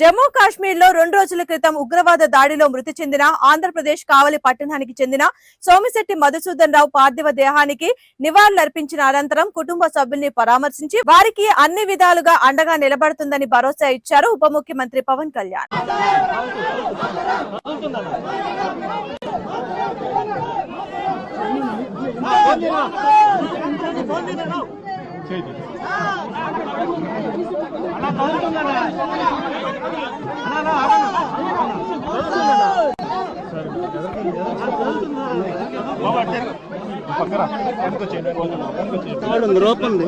జమ్మూ కాశ్మీర్లో రెండు రోజుల క్రితం ఉగ్రవాద దాడిలో మృతి చెందిన ఆంధ్రప్రదేశ్ కావలి పట్టణానికి చెందిన సోమిశెట్టి మధుసూదన్ రావు పార్థివ దేహానికి నివాళులర్పించిన అనంతరం కుటుంబ సభ్యుల్ని పరామర్శించి వారికి అన్ని విధాలుగా అండగా నిలబడుతుందని భరోసా ఇచ్చారు ఉప ముఖ్యమంత్రి పవన్ కళ్యాణ్. రూపంది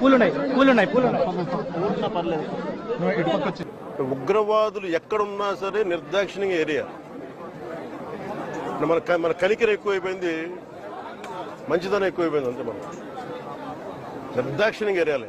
పూలున్నాయి పూలున్నాయి పూలున్నాయి. ఉగ్రవాదులు ఎక్కడున్నా సరే నిర్దాక్షిణ్యంగా ఏరియా మన మన కనికర ఎక్కువైపోయింది మంచిదనం ఎక్కువైపోయింది అంతే మనం. నిర్దాక్షిణ్యంగా ఏరియాలే.